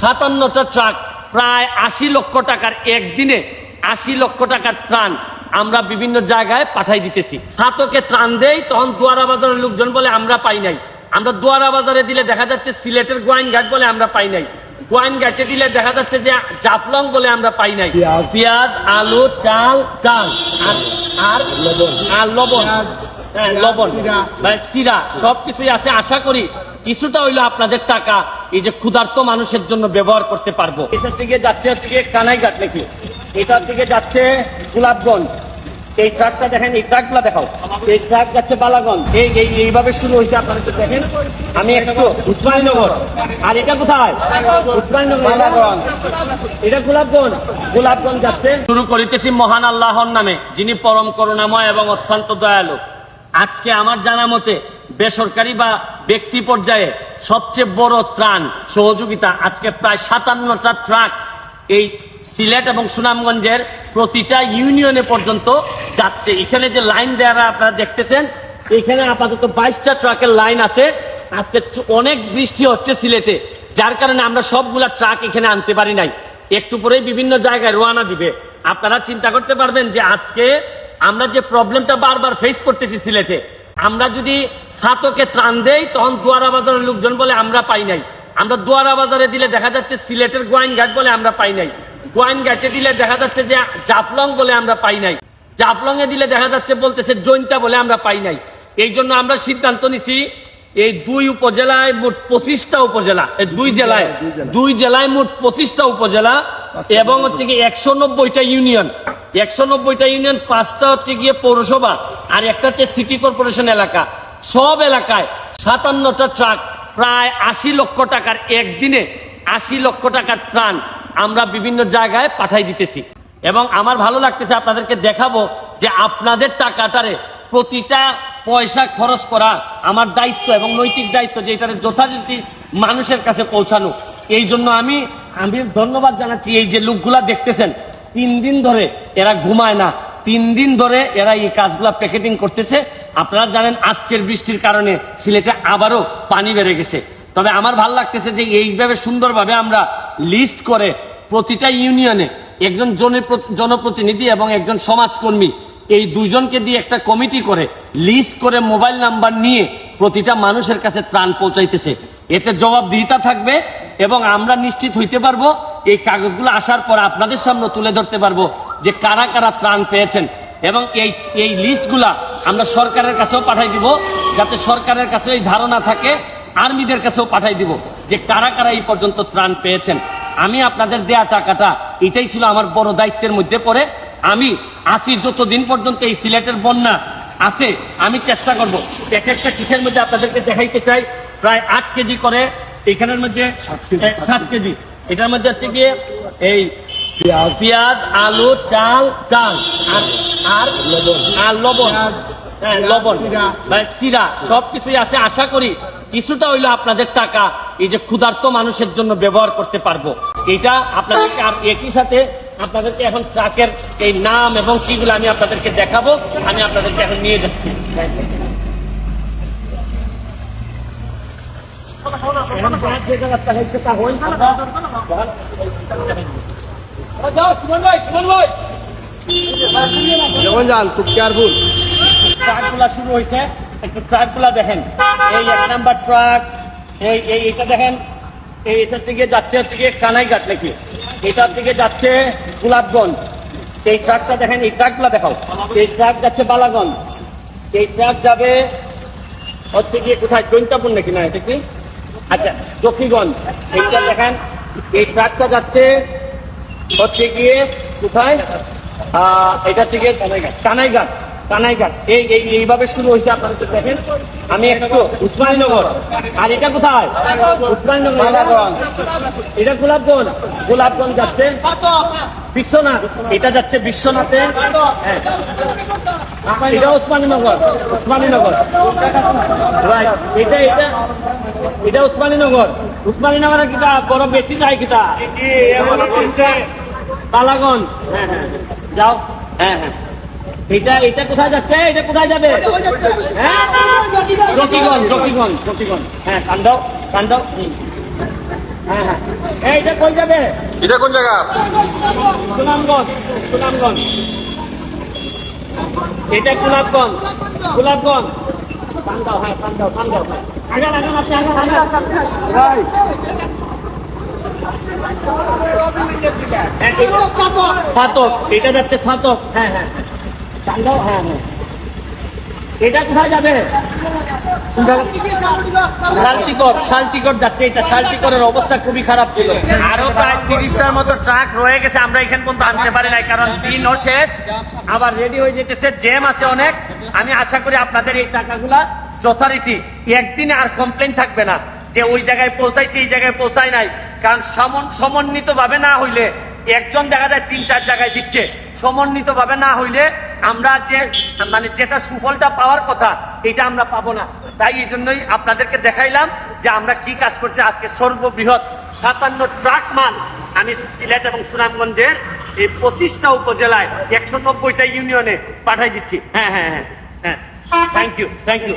সাতান্নটা truck প্রায় আশি লক্ষ টাকার একদিনে আশি লক্ষ টাকার ত্রাণ আমরা বিভিন্ন জায়গায় পাঠাই দিতেছি। সাতকে ত্রাণ দেই তখন দুয়ারা বাজারের লোকজন বলে আমরা পাই নাই। আমরা দুয়ারা বাজারে দিলে দেখা যাচ্ছে সিলেটের গোয়াইন ঘাট বলে আমরা পাই নাই। গোয়াইন ঘাটে দিলে দেখা যাচ্ছে যে জাফলং বলে আমরা পাই নাই। পেঁয়াজ। আলু চাল ডাল আর আর লবণ। হ্যাঁ লবণ। সিরা সবকিছুই আছে। আশা করি কিছুটা হইল আপনাদের টাকা। এই যে ক্ষুধার্ত মানুষের জন্য ব্যবহার করতে পারব। এটা থেকে যাচ্ছে হচ্ছে কানাইঘাট নাকি? এটা থেকে যাচ্ছে গোলাপগঞ্জ। এই ট্রাকটা দেখেন এই ট্রাকগুলো দেখাও। এই ট্রাক যাচ্ছে বালাগঞ্জ। এই এই এইভাবে শুরু হয়েছে আপনারা একটু দেখেন। আমি একটু উসমানীনগর। আর এটা কোথায়? উসমানীনগর। বালাগঞ্জ। এটা গোলাপগঞ্জ। গোলাপগঞ্জ যাচ্ছে। শুরু করিতেছি মহান আল্লাহর নামে যিনি পরম করুণাময় এবং অত্যন্ত দয়ালু। আজকে আমার জানা মতে বেসরকারি বা ব্যক্তি পর্যায়ে সবচেয়ে বড় ত্রাণ সহযোগিতা। আজকে প্রায় সাতান্নটা ট্রাক এই সিলেট এবং সুনামগঞ্জের প্রতিটা ইউনিয়নে পর্যন্ত যাচ্ছে। এখানে যে লাইন দেওয়ারা আপনারা দেখতেছেন, এখানে আপাতত বাইশটা ট্রাকের লাইন আছে। আজকে অনেক বৃষ্টি হচ্ছে সিলেটে, যার কারণে আমরা সবগুলা ট্রাক এখানে আনতে পারি নাই। একটু পরেই বিভিন্ন জায়গায় রোয়ানা দিবে। আপনারা চিন্তা করতে পারবেন যে আজকে আমরা যে প্রবলেমটা বারবার ফেস করতেছি সিলেটে আমরা যদি সাতকে ত্রাণ দেই তখন দুয়ারা বাজারের লোকজন বলে আমরা পাই নাই। আমরা দুয়ারা বাজারে দিলে দেখা যাচ্ছে সিলেটের গোয়াইন ঘাট বলে আমরা পাই নাই। গোয়াইন ঘাটে দিলে দেখা যাচ্ছে যে জাফলং বলে আমরা পাই নাই। জাফলং এ দিলে দেখা যাচ্ছে বলতেছে জৈন্তা বলে আমরা পাই নাই। এই জন্য আমরা সিদ্ধান্ত নিছি এই দুই উপজেলায় মোট পঁচিশটা উপজেলা এই দুই জেলায় দুই জেলায় মোট পঁচিশটা উপজেলা এবং হচ্ছে কি একশো নব্বইটা ইউনিয়ন। একশো নব্বইটা ইউনিয়ন পাঁচটা হচ্ছে গিয়ে পৌরসভা। আর একটা হচ্ছে সিটি কর্পোরেশন এলাকা। সব এলাকায় সাতান্নটা ট্রাক, প্রায় আশি লক্ষ টাকার একদিনে আশি লক্ষ টাকার ত্রাণ আমরা বিভিন্ন জায়গায় পাঠাই দিতেছি। এবং আমার ভালো লাগতেছে, আপনাদেরকে দেখাবো যে আপনাদের টাকাটারে প্রতিটা পয়সা খরচ করা আমার দায়িত্ব এবং নৈতিক দায়িত্ব যে এটার যথাযথ মানুষের কাছে পৌঁছানো। এই জন্য আমি আমি ধন্যবাদ জানাচ্ছি এই যে লোকগুলা দেখতেছেন, তিন দিন ধরে এরা ঘুমায় না। তিন দিন ধরে এরা এই কাজগুলা প্যাকেটিং করতেছে। আপনারা জানেন আজকের বৃষ্টির কারণে সিলেটে আবারও পানি বেড়ে গেছে। তবে আমার ভালো লাগতেছে যে এইভাবে সুন্দরভাবে আমরা লিস্ট করে প্রতিটা ইউনিয়নে একজন জনপ্রতিনিধি এবং একজন সমাজকর্মী এই দুইজনকে দিয়ে একটা কমিটি করে লিস্ট করে মোবাইল নাম্বার নিয়ে প্রতিটা মানুষের কাছে ত্রাণ পৌঁছাইতেছে। এতে জবাবদিহিতা থাকবে এবং আমরা নিশ্চিত হইতে পারব, এই কাগজগুলো আসার পর আপনাদের সামনে তুলে ধরতে পারব। যে কারা কারা ত্রাণ পেয়েছেন। এবং এই এই লিস্টগুলা আমরা সরকারের কাছেও পাঠাই দিব যাতে সরকারের কাছে এই ধারণা থাকে আর্মিদের কাছেও পাঠাই দিব যে কারা কারা এই পর্যন্ত ত্রাণ পেয়েছেন। আমি আপনাদের দেয়া টাকাটা এটাই ছিল আমার বড় দায়িত্বের মধ্যে পড়ে। আমি আসি যতদিন পর্যন্ত এই সিলেটের বন্যা আছে আমি চেষ্টা করব। এক একটা কিসের মধ্যে আপনাদেরকে দেখাইতে চাই প্রায় আট কেজি করে এখানের মধ্যে সাত কেজি। এটার মধ্যে হচ্ছে গিয়ে এই পেঁয়াজ, আলু চাল ডাল আর আর লবণ। আর লবণ। হ্যাঁ লবণ। সিরা। সবকিছুই আছে। আশা করি কিছুটা হইল আপনাদের টাকা এই যে ক্ষুধার্ত মানুষের জন্য ব্যবহার করতে পারব। এটা আপনাদেরকে আর একই সাথে আপনাদেরকে এখন ট্রাকের এই নাম এবং কিগুলো আমি আপনাদেরকে দেখাবো। আমি আপনাদেরকে এখন নিয়ে যাচ্ছি। এখন যখন যান, খুব কেয়ারফুল ট্রাকগুলা শুরু হয়েছে একটু ট্রাকগুলা দেখেন। এই এক নাম্বার ট্রাক, এই এই এটা দেখেন। এই এটা থেকে যাচ্ছে হচ্ছে গিয়ে কানাইঘাট নাকি? এটা থেকে যাচ্ছে গোলাপগঞ্জ। এই ট্রাকটা দেখেন, এই ট্রাকগুলা দেখাও। এই ট্রাক যাচ্ছে বালাগঞ্জ। এই ট্রাক যাবে হচ্ছে গিয়ে কোথায়? জৈন্তাপুর নাকি না এটা কি? আচ্ছা জকিগঞ্জ। এইটা দেখেন, এই ট্রাকটা যাচ্ছে হচ্ছে গিয়ে কোথায়? এটা হচ্ছে গিয়ে কানাইঘাট। কানাইঘাট। এই এই এইভাবে শুরু হয়েছে আপনারা একটু দেখেন। আমি একটু উসমানীনগর। আর এটা কোথায়? উসমানীনগর। এটা গোলাপগঞ্জ। গোলাপগঞ্জ যাচ্ছে বিশ্বনাথ। এটা যাচ্ছে বিশ্বনাথে। হ্যাঁ। এটা উসমানীনগর। উসমানীনগর। Right. এটা এটা এটা উসমানীনগর। উসমানীনগর কিটা বড় বেশি যায় কিটা? পালাগঞ্জ হ্যাঁ হ্যাঁ। যাও। হ্যাঁ হ্যাঁ। এটা এটা কোথায় যাচ্ছে? এটা কোথায় যাবে? হ্যাঁ? হ্যাঁ কান্দাও কান্দাও হ্যাঁ হ্যাঁ। এটা কোন জায়গা? সুনামগঞ্জ সুনামগঞ্জ। এটা গোলাপগঞ্জ গোলাপগঞ্জ পান হ্যাঁ পান দাও হ্যাঁ। আগান আগান আপনি আগান আগান। হ্যাঁ, সাতক এটা যাচ্ছে সাতক। হ্যাঁ হ্যাঁ। পান হ্যাঁ হ্যাঁ। এটা কোথায় যাবে? অবস্থা খুবই খারাপ ছিল। প্রায় তিরিশটার মতো ট্রাক রয়ে গেছে, আমরা আনতে নাই, কারণ দিনও শেষ, আবার রেডি হয়ে যেতেছে, জ্যাম আছে অনেক। আমি আশা করি আপনাদের এই টাকাগুলা যথারীতি, একদিনে আর কমপ্লেন থাকবে না, যে ওই জায়গায় পৌঁছাইছি, এই জায়গায় পৌঁছায় নাই। কারণ সমন সমন্বিত ভাবে না হইলে, একজন দেখা যায় তিন, চার জায়গায় দিচ্ছে সমন্বিত ভাবে না হইলে আমরা যে মানে যেটা সুফলটা পাওয়ার কথা, এটা আমরা পাবো না। তাই এই জন্যই আপনাদেরকে দেখাইলাম যে আমরা কি কাজ করছি। আজকে সর্ববৃহৎ সাতান্ন ট্রাক মাল আমি সিলেট এবং সুনামগঞ্জের এই পঁচিশটা উপজেলায় একশো নব্বইটা ইউনিয়নে পাঠাই দিচ্ছি। হ্যাঁ হ্যাঁ হ্যাঁ হ্যাঁ। Thank you thank you